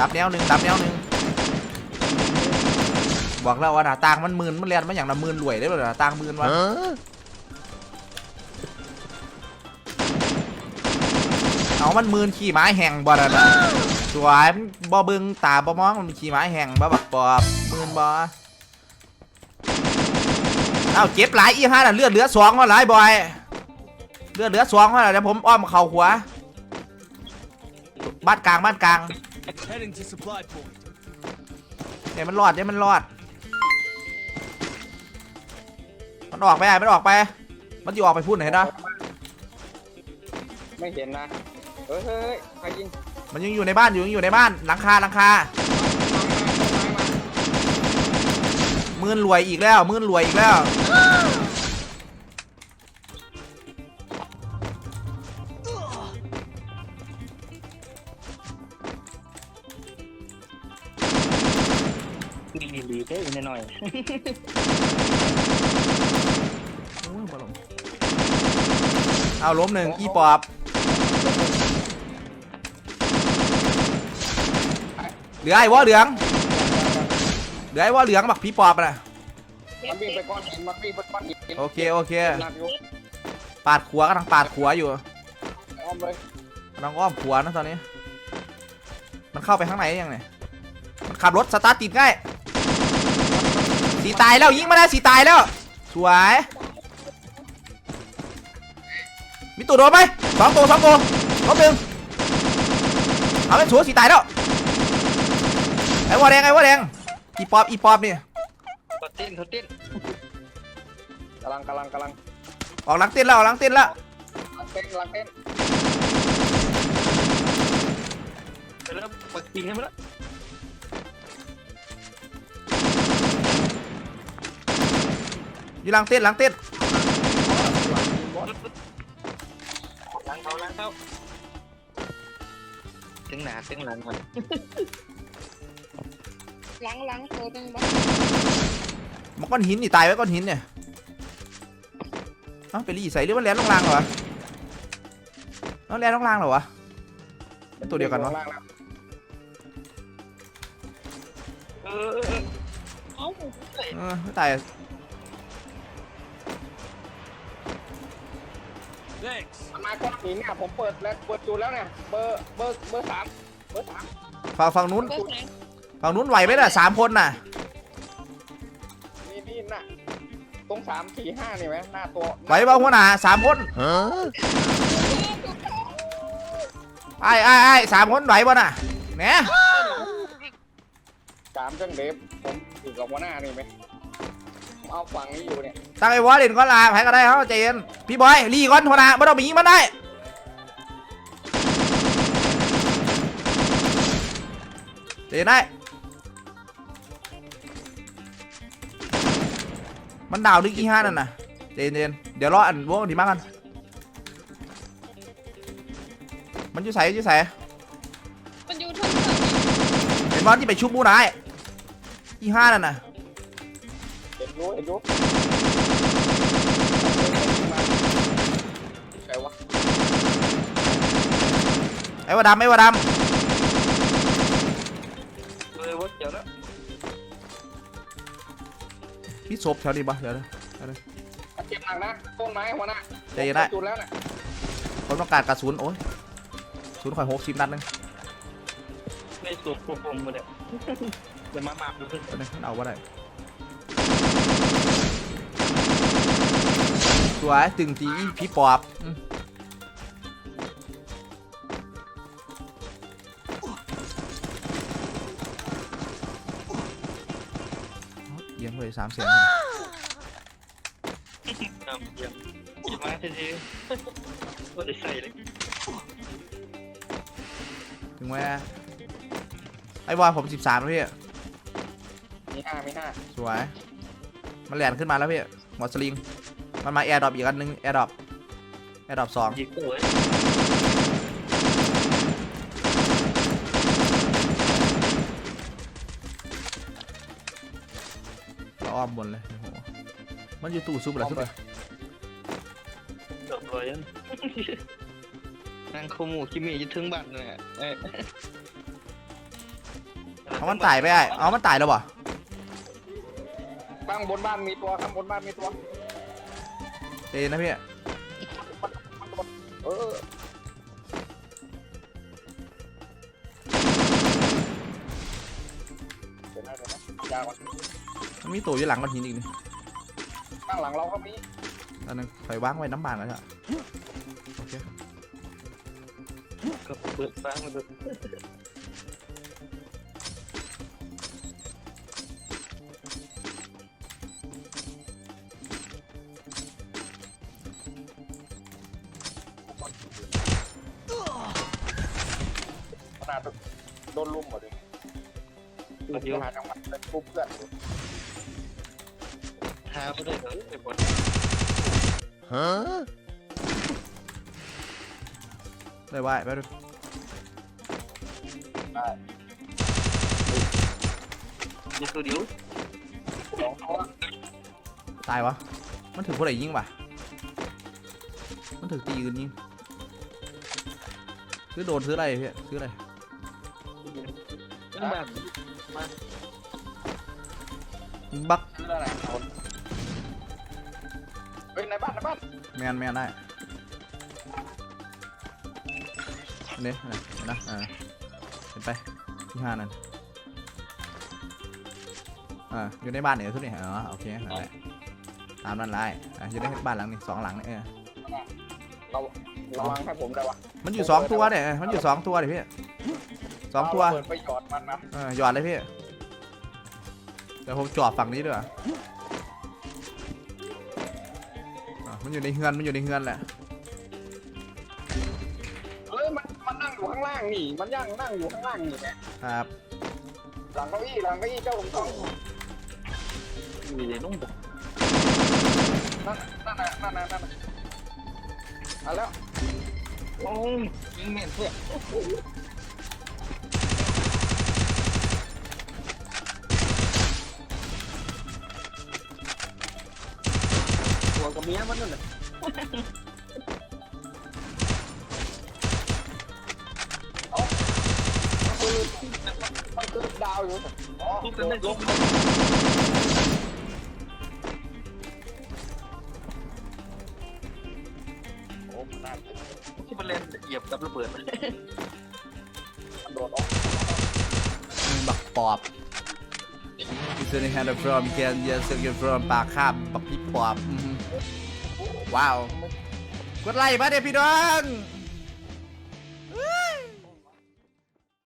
ดับแนวหนึ่งดับแนวหนึ่งบอกแล้วว่าหน้าต่างมันมืนมันเรียนมันอย่างละมืนรวยได้เลยหน้าต่างมืนวะเอามันมืนขี่ไม้แห่งบ่ได้ละสวยมันบ่เบึงตาบ่มองมันขี่ไม้แห่งบ่บักปอบมืนบ่เอาเจ็บหลายอีห้าน่ะเลือดเหลือสองมาหลายบอยเลือดเหลือสองมาแล้วเดี๋ยวผมอ้อมเข่าหัวบ้านกลางบ้านกลาง Heading to supply point. เดี๋ยวมันรอดเดี๋ยวมันรอด มันออกไปไอ้มันออกไป มันจะออกไปพูดไหนนะไม่เห็นนะเฮ้ยเฮ้ยใครยิงมันยังอยู่ในบ้านอยู่ยังอยู่ในบ้านหลังคาหลังคามื่นรวยอีกแล้ว มื่นรวยอีกแล้ว มีดีๆได้อีกหน่อยโอ้ยบ่ลงเอาล้มหนึ่งอีปอบเหลือไอ้วอเหลืองเหลือไอ้วอเหลืองบักผีปอบนะมันวิ่งไปก้อนหินมันวิ่งไปก้อนหินโอเคโอเคหนักอยู่ปาดขัวกำลังปาดขัวอยู่อ้อมเลยกำลังอ้อมขัวนะตอนนี้ มันเข้าไปข้างในยังไงมันขับรถสตาร์ทติดง่าย สีตายแล้วยิงมาแล้วสีตายแล้ว สวยมีตัวโดนไหมสองตัวสองตัวลบหนึ่งเอาเป็นสัวสีตายแล้วไอ้วอแดงไอ้วอแดงอีปอบอีปอบนี่เขาเต้นเขาเต้นกำลังกำลังกำลังออกหลังเต้นแล้วออกหลังเต้นแล้วเต้นกำลังเต้นไปแล้วปักกิ่งให้มันแล้ว อยู่หลังเต้นหลังเต้นล้างเขาล้างเขาถึงหนาถึงหลังมันหลังหลังตัวหนึงบ่มันก้อนหินนี่ตายไว้ก้อนหินเนี่ยเอ้าไปรีใส่หรือมันแลนลงรางเหรอวะเอ้าแลนลงรางเหรอวะเป็นตัวเดียวกันวะล่างแล้วเออเออเออเอ้าเออไม่ตาย Thanks. มันมาก้อนหินเนี่ยผมเปิดแล้วเปิดจูดแล้วเนี่ยเบอร์เบอร์เบอร์สามเบอร์สามฝั่งฝั่งนู้นเบอร์ไหนฝั่งนู้นไหวไหมล่ะสามคนน่ะ นี่นี่น่ะตรงสามสี่ห้านี่ไหมหน้าตัวไหวเปล่าหัวหน้าสามคนไอ้ไอ้ไอ้สามคนไหวป่ะน่ะแหนสามจังเดฟผมอยู่กับหัวหน้านี่ไหมผม เอาฝั่งนี้อยู่เนี่ยตั้งไอ้วอลเล่นก็ลาใครก็ได้เขาใจเย็นพี่บอยรีก่อนหัวหน้าไม่ต้องไปยิงมันได้ใจเย็นได้ มันดาวดึกอีห้านั่นน่ะใจเย็นๆเดี๋ยวรออันวงดีมากกัน มันอยู่ใส่อยู่ใส่มันอยู่ทั้งฝั่งเห็นบอลที่ไปชุบมูนายอีห้านั่นน่ะเห็น รู้เห็นรู้ใครวะไอ้วะดำไอ้วะดเออวัดเดี๋ยวแล้วำพี่ศพแถวนี้ปะเดี๋ยวนะเจ็บหนักนะต้นไม้หัวหน้าใจเย็นได้จุดแล้วเนี่ยผมต้องการกระสุนโอ้ยศูนย์ข่อยหกสิบนัดหนึงไม่สูบพวกผมมาเนี่ยเดี๋ยวมาหมาบดูเพื่อนตัวนึงเอาว่าได้ สวยตึงจีอีพี่ปอบเยี่ยมเลยสามเสียงครับเยี่ยมหยิบมาทีๆก็ได้ใส่เลยถึงแม้ไอ้บอยผมสิบสามแล้วพี่มีห้าไมีห้าสวย มันแหลนขึ้นมาแล้วพี่หมดสลิง มันมาแอร์ดรอปอีกอันนึงแอร์ดรอปแอร์ดรอปสองหยิบตัวไว้แล้วอ้อมบนเลยโอ้โหมันอยู่ตู้ซุปเหรอซุปเหรอจบเลยยังนั่งโคมูคิมิจะถึงบ้านเลยเอ้ยเอามันตายไปไอ้เอามันตายแล้วบ่ข้างบนบ้านมีตัวข้างบนบ้านมีตัว เอ็นะพี่เออเดี๋ยวนะเดี๋ยวนะยาวก่อนมันมีตัวอยู่หลังก้อนหินอีกนี่ข้างหลังเราก็มีอันนึงใส่วางไว้น้ำบางแล้วจ้ะโอเคก็เปิดฟ้ามาดู ขนาดโดนลุมหมดเลยตัวเดียวหาจังหวะเป็นปุ๊บเพื่อนหาไม่ได้เลยไอ้บอลได้ไว้ไปดูมีตัวเดียวสองตัวตายวะ มันถึงผู้ใดยิงวะมันถึงตีอื่นยิงซื้อโดนซื้ออะไรพี่ซื้ออะไร นั่นแบบยิงบักคืออะไรคนเฮ้ยในบ้านในบ้านแมนแมนได้เนี่ยนะอ่าเห็นไปที่ห้านั่นอ่าอยู่ในบ้านเนี่ยทุกนี่อ๋อโอเคนั่นแหละตามนั้นไล่อะอยู่ในบ้านหลังนี่สองหลังนี่เออเราระวังให้ผมได้วะมันอยู่สองตัวเนี่ยมันอยู่สองตัวเดี๋ยพี่ สองตัวเาระเปิดไปหยอดมันนะเออหยอดเลยพี่เดี๋ยวผมจอดฝั่งนี้ด้วยอะมันอยู่ในเฮือนมันอยู่ในเฮือนแหละเฮ้ยมันมันนั่งอยู่ข้างล่างนี่ มันย่างนั่งอยู่ข้างล่างนี่แหละครับหลังเก้าอี้หลังเก้าอี้เจ้าผมต้องมีเลยนุ่มแบบนั่นนั่นน่ะนั่นน่ะนั่นน่ะเอาแล้วโอ้ยยิงแม่นเพื่อน มียมันนั่นแหละเอาคือมันคือดาวอยู่ทุบกันได้ลบโอ้มันน่าที่มันเล่นเหยียบกับระเบิดมันโดดออกบักปอบอิสเนฮันดอร์ฟรอมเคนเยสเกนฟรอมปากคาบบักพี่ปอบอื ว้าว กดไลค์มาเด้อพี่น้อง